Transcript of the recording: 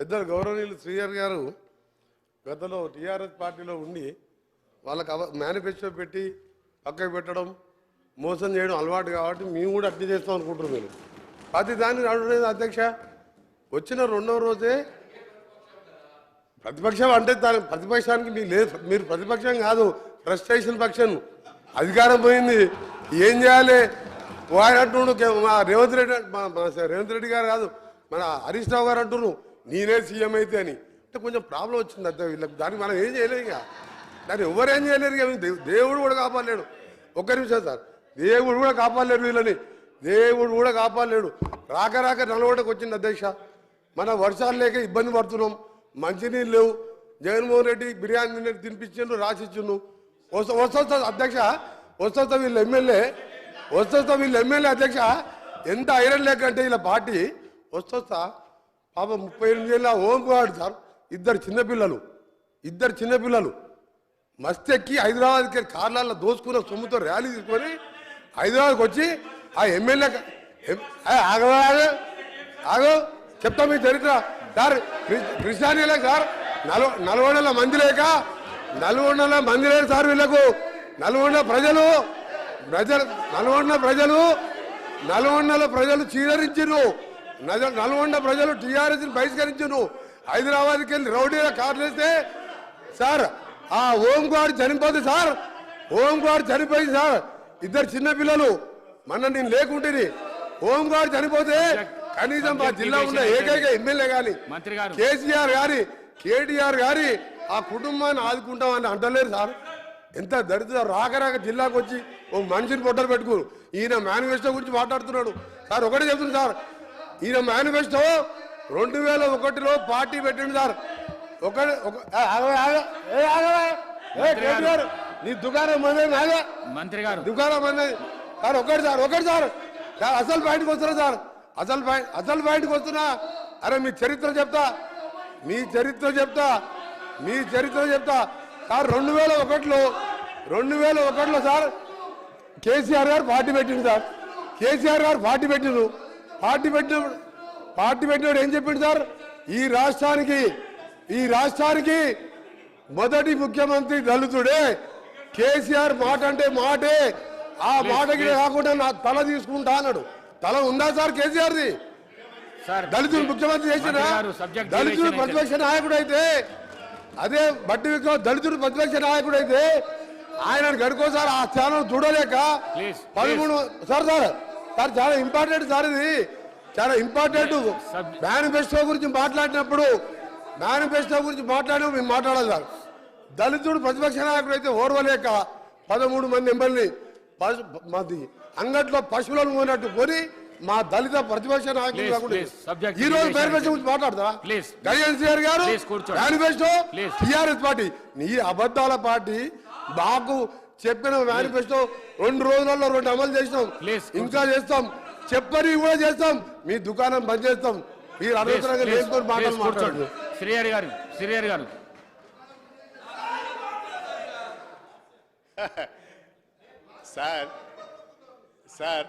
పెద్దలు గౌరవనీయులు శ్రీఆర్ గారు గతంలో టీఆర్ఎస్ పార్టీలో ఉండి వాళ్ళకి అవ మేనిఫెస్టో పెట్టి పక్కకు పెట్టడం మోసం చేయడం అలవాటు కాబట్టి మేము కూడా అట్లా చేస్తాం అనుకుంటున్నాం మీరు. ప్రతి దాన్ని అడగలేదు అధ్యక్ష. వచ్చిన రెండవ రోజే ప్రతిపక్షం అంటే దాని ప్రతిపక్షానికి మీకు లేదు. మీరు ప్రతిపక్షం కాదు ఫ్రస్ట్రేషన్ పక్షం. అధికారం పోయింది. ఏం చేయాలి? వాడు అంటుండు మా రేవంత్ రెడ్డి మా రేవంత్ రెడ్డి గారు కాదు మన హరీష్ రావు గారు అంటున్నాడు నేనే సీఎం అయితే అని. అంటే కొంచెం ప్రాబ్లం వచ్చింది అర్థం వీళ్ళకి. దానికి మనం ఏం చేయలేదు ఇక. దాన్ని ఎవరేం ఏం చేయలేరు ఇక. దేవుడు కూడా కాపాడలేడు. ఒక్క నిమిషం సార్. దేవుడు కూడా కాపాడలేడు వీళ్ళని. దేవుడు కూడా కాపాడలేడు. రాక రాక నలగొండకు వచ్చింది అధ్యక్ష. మన వర్షాలు లేక ఇబ్బంది పడుతున్నాం. మంచినీళ్ళు లేవు. జగన్మోహన్ రెడ్డి బిర్యానీ తిని- తినిపించిండు రాసిచ్చిండు వస్తా వస్తా అధ్యక్ష. వస్తా వీళ్ళు ఎమ్మెల్యే. వస్తా వీళ్ళు ఎమ్మెల్యే అధ్యక్ష. ఎంత ఐరన్ లేక అంటే వీళ్ళ పార్టీ. వస్తా. పాప ముప్పై ఎనిమిది ఏళ్ళ ఓం గాడు సార్ ఇద్దరు చిన్నపిల్లలు ఇద్దరు చిన్నపిల్లలు మస్తు ఎక్కి హైదరాబాద్కి కార్లలో దోసుకున్న సొమ్ముతో ర్యాలీ తీసుకొని హైదరాబాద్కి వచ్చి ఆ ఎమ్మెల్యే ఆగో ఆగో చెప్తా మీ చరిత్ర. సార్ కృ- కృష్ణానీలే సార్ నలవ నల్గొండల మంది లేక నల్గొండల మంది లేదు సార్ వీళ్ళకు. నల్గొండ ప్రజలు ప్రజలు నల్గొండ ప్రజలు నల్గొండల ప్రజలు చీదరించారు నల్గొండ ప్రజలు టీఆర్ఎస్ బహిష్కరించారు హైదరాబాద్కి వెళ్ళి రౌడీల కార్లు వేస్తే సార్ ఆ ఓం గారు చనిపోతే సార్ ఓం గారు చనిపోయింది సార్. ఇద్దరు చిన్న పిల్లలు మన నేను లేకుంటేని ఓం గారు చనిపోతే కనీసం మా జిల్లా ఉన్న ఏకైక ఎమ్మెల్యే గాని. కేసీఆర్ గారి కేటీఆర్ గారి ఆ కుటుంబాన్ని ఆదుకుంటామని అంటలేరు సార్. ఎంత దరిద్ర రాక రాక జిల్లాకు వచ్చి ఓ మనిషిని పొట్టలు పెట్టుకు ఈయన మేనిఫెస్టో గురించి మాట్లాడుతున్నాడు. సార్ ఒకటే చెప్తుంది సార్ ఈయన మేనిఫెస్టో రెండు వేల ఒకటిలో పార్టీ పెట్టిండు సార్. ఒక నీ దుకాణం మందే నాదే. మంత్రి గారు. దుకాణం మందే. సార్ ఒకటి సార్ ఒకటి సార్. సార్ అసలు పాయింట్కి వస్తున్నా సార్. అసలు పాయింట్ అసలు పాయింట్కి వస్తున్నా. అరే మీ చరిత్ర చెప్తా. మీ చరిత్ర చెప్తా. మీ చరిత్ర చెప్తా. సార్ రెండు వేల ఒకటిలో రెండు వేల ఒకటిలో సార్ కేసీఆర్ గారు పార్టీ పెట్టిండు సార్. కేసీఆర్ గారు పార్టీ పెట్టిండు. పార్టీ పెట్టినప్పుడు పార్టీ పెట్టినప్పుడు ఏం చెప్పిండు సార్? ఈ రాష్ట్రానికి ఈ రాష్ట్రానికి మొదటి ముఖ్యమంత్రి దళితుడే. కేసీఆర్ మాట అంటే మాటే. ఆ మాటకి కాకుండా నా తల తీసుకుంటా అన్నాడు. తల ఉందా సార్ కేసీఆర్ది? సార్ దళితులు ముఖ్యమంత్రి చేసిన దళితుడు ప్రతిపక్ష నాయకుడు అయితే అదే బట్టి విక్రమ్ దళితుడు ప్రతిపక్ష నాయకుడు అయితే ఆయన గడుకోసారి ఆ ఛానల్ చూడలేక పదమూడు సార్ సార్ సార్ చాలా ఇంపార్టెంట్ సార్ ఇది చాలా ఇంపార్టెంట్ మేనిఫెస్టో గురించి మాట్లాడినప్పుడు మేనిఫెస్టో గురించి మాట్లాడినప్పుడు మేము మాట్లాడాలి సార్ దళితుడు ప్రతిపక్ష నాయకుడు అయితే ఓర్వలేక పదమూడు మంది పశు మాది అంగట్లో పశువులను పోయినట్టు కొని మా దళిత ప్రతిపక్ష నాయకులు కాకుండా subject ఈ రోజు మేనిఫెస్టో గురించి మాట్లాడదా. గజేంద్ర గారు. మేనిఫెస్టో. టిఆర్ఎస్ పార్టీ నీ అబద్ధాల పార్టీ మాకు చెప్పిన మేనిఫెస్టో రెండు రోజులలో రెండు అమలు చేసినాం. ఇంకా చేస్తాం. చెప్పని కూడా చేస్తాం. మీ దుకాణం బంద్ చేస్తాం. మీరు అనవసరంగా ప్లీజ్, లేకపోతే మాటలు ప్లీజ్ కూర్చోండి. మాట్లాడండి శ్రీహరి గారు శ్రీహరి గారు. Sir sir.